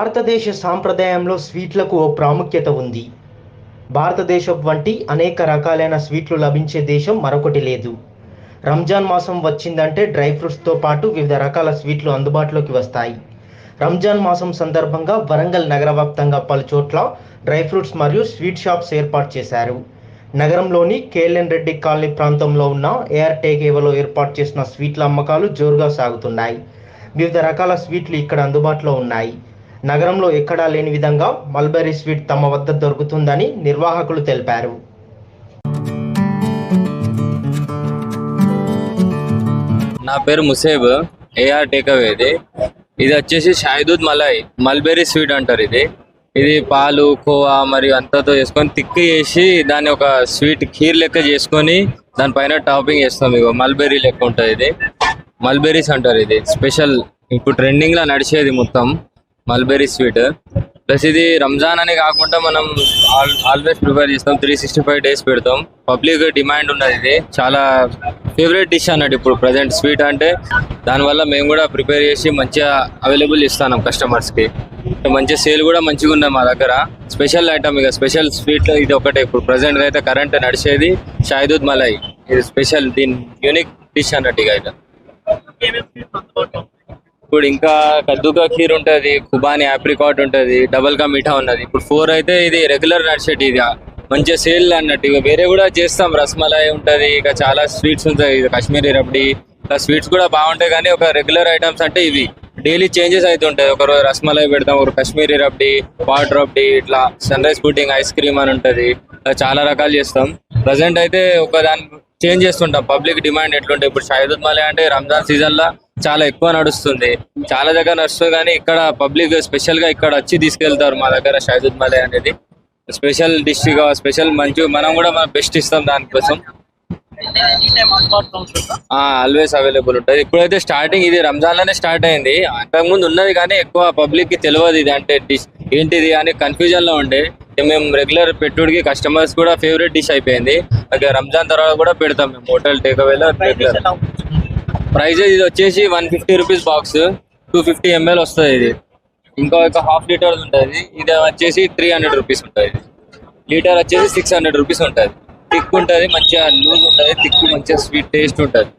భారతదేశ సాంప్రదాయంలో స్వీట్లకు ఓ ప్రాముఖ్యత ఉంది. భారతదేశం వంటి అనేక రకాలైన స్వీట్లు లభించే దేశం మరొకటి లేదు. రంజాన్ మాసం వచ్చిందంటే డ్రై ఫ్రూట్స్తో పాటు వివిధ రకాల స్వీట్లు అందుబాటులోకి వస్తాయి. రంజాన్ మాసం సందర్భంగా వరంగల్ నగర వ్యాప్తంగా పలు చోట్ల డ్రై ఫ్రూట్స్ మరియు స్వీట్ షాప్స్ ఏర్పాటు చేశారు. నగరంలోని కేఎల్ఎన్ రెడ్డి కాలనీ ప్రాంతంలో ఉన్న ఏఆర్ టేకేవలో ఏర్పాటు చేసిన స్వీట్ల అమ్మకాలు జోరుగా సాగుతున్నాయి. వివిధ రకాల స్వీట్లు ఇక్కడ అందుబాటులో ఉన్నాయి. నగరంలో ఎక్కడా లేని విధంగా మల్బెర్రీ స్వీట్ తమ వద్ద దొరుకుతుందని నిర్వాహకులు తెలిపారు. నా పేరు ముసేబ్ ఏఆర్ టేక్అవే ఇది. ఇది వచ్చేసి షాయిదూద్ మలై మల్బెరీ స్వీట్ అంటారు ఇది. ఇది పాలు కోవా మరియు అంతతో చేసుకొని తిక్కి చేసి దాన్ని ఒక స్వీట్ ఖీర్ లెక్క చేసుకొని దానిపైన టాపింగ్ చేస్తాం ఇగో మల్బెరీ లెక్క ఉంటుంది ఇది. మల్బెరీస్ అంటారు ఇది. స్పెషల్ ఇప్పుడు ట్రెండింగ్లో నడిచేది మొత్తం. మల్బెరీ స్వీట్ ప్లస్ ఇది రంజాన్ అని కాకుండా మనం ఆల్వేస్ ప్రిపేర్ చేస్తాం. త్రీ సిక్స్టీ ఫైవ్ డేస్ పెడతాం. పబ్లిక్ డిమాండ్ ఉన్నది ఇది. చాలా ఫేవరెట్ డిష్ అన్నట్టు ఇప్పుడు ప్రజెంట్ స్వీట్ అంటే దానివల్ల మేము కూడా ప్రిపేర్ చేసి మంచిగా అవైలబుల్ ఇస్తాం కస్టమర్స్కి. మంచి సేల్ కూడా మంచిగా ఉన్నాయి మా దగ్గర. స్పెషల్ ఐటమ్ ఇక స్పెషల్ స్వీట్ ఇది ఒకటే. ఇప్పుడు ప్రజెంట్ అయితే కరెంట్ నడిచేది షాయిదూద్ మలై ఇది స్పెషల్ దీని యూనిక్ డిష్ అన్నట్టు ఇక item. ఇప్పుడు ఇంకా కద్దుకా ఖీర్ ఉంటుంది కుబాని ఆప్రికాట్ ఉంటుంది డబల్ కా మీఠా ఉన్నది. ఇప్పుడు ఫోర్ అయితే ఇది రెగ్యులర్ నడిచేటి ఇది. మంచిగా సేల్ అన్నట్టు. ఇక వేరే కూడా చేస్తాం. రస్మలై ఉంటుంది ఇక చాలా స్వీట్స్ ఉంటాయి. కాశ్మీరీ రబ్డీ ఇట్లా స్వీట్స్ కూడా బాగుంటాయి కానీ ఒక రెగ్యులర్ ఐటమ్స్ అంటే ఇవి. డైలీ చేంజెస్ అవుతుంటాయి ఒక రోజు రస్మలై పెడతాం ఒక కాశ్మీరీ రబ్డీ వాటర్ రబ్డీ ఇట్లా సన్ రైస్ పుడ్డింగ్ ఐస్ క్రీమ్ అని ఉంటుంది. చాలా రకాలు చేస్తాం. ప్రజెంట్ అయితే ఒక దాని చేంజ్ చేస్తుంటాం. పబ్లిక్ డిమాండ్ ఎట్లుంటే ఇప్పుడు షాహిద్ మలే అంటే రంజాన్ సీజన్లో చాలా ఎక్కువ నడుస్తుంది. చాలా దగ్గర నడుస్తుంది కానీ ఇక్కడ పబ్లిక్ స్పెషల్గా ఇక్కడ వచ్చి తీసుకెళ్తారు మా దగ్గర షాహిద్ మలే అనేది. స్పెషల్ డిష్గా స్పెషల్ మంచి మనం కూడా మనం బెస్ట్ ఇస్తాం దానికోసం. ఆల్వేస్ అవైలబుల్ ఉంటుంది. ఇప్పుడైతే స్టార్టింగ్ ఇది రంజాన్లోనే స్టార్ట్ అయింది. అంతకుముందు ఉన్నది కానీ ఎక్కువ పబ్లిక్కి తెలియదు ఇది అంటే డిష్ ఏంటిది అని కన్ఫ్యూజన్లో ఉండే. మేము రెగ్యులర్ పెట్టుడికి కస్టమర్స్ కూడా ఫేవరెట్ డిష్ అయిపోయింది. రంజాన్ తర్వాత కూడా పెడతాం మేము హోటల్ టేక్ అవేలో రెగ్యులర్ ప్రైస్ ఇది వచ్చేసి one fifty rupees box two fifty ML వస్తుంది ఇది. ఇంకా ఒక హాఫ్ లీటర్ ఉంటుంది. ఇది వచ్చేసి త్రీ హండ్రెడ్ రూపీస్ ఉంటుంది. లీటర్ వచ్చేసి సిక్స్ హండ్రెడ్ రూపీస్ ఉంటుంది. థిక్ ఉంటుంది మంచిగా లూజ్ ఉంటుంది థిక్ మంచిగా స్వీట్ టేస్ట్ ఉంటుంది.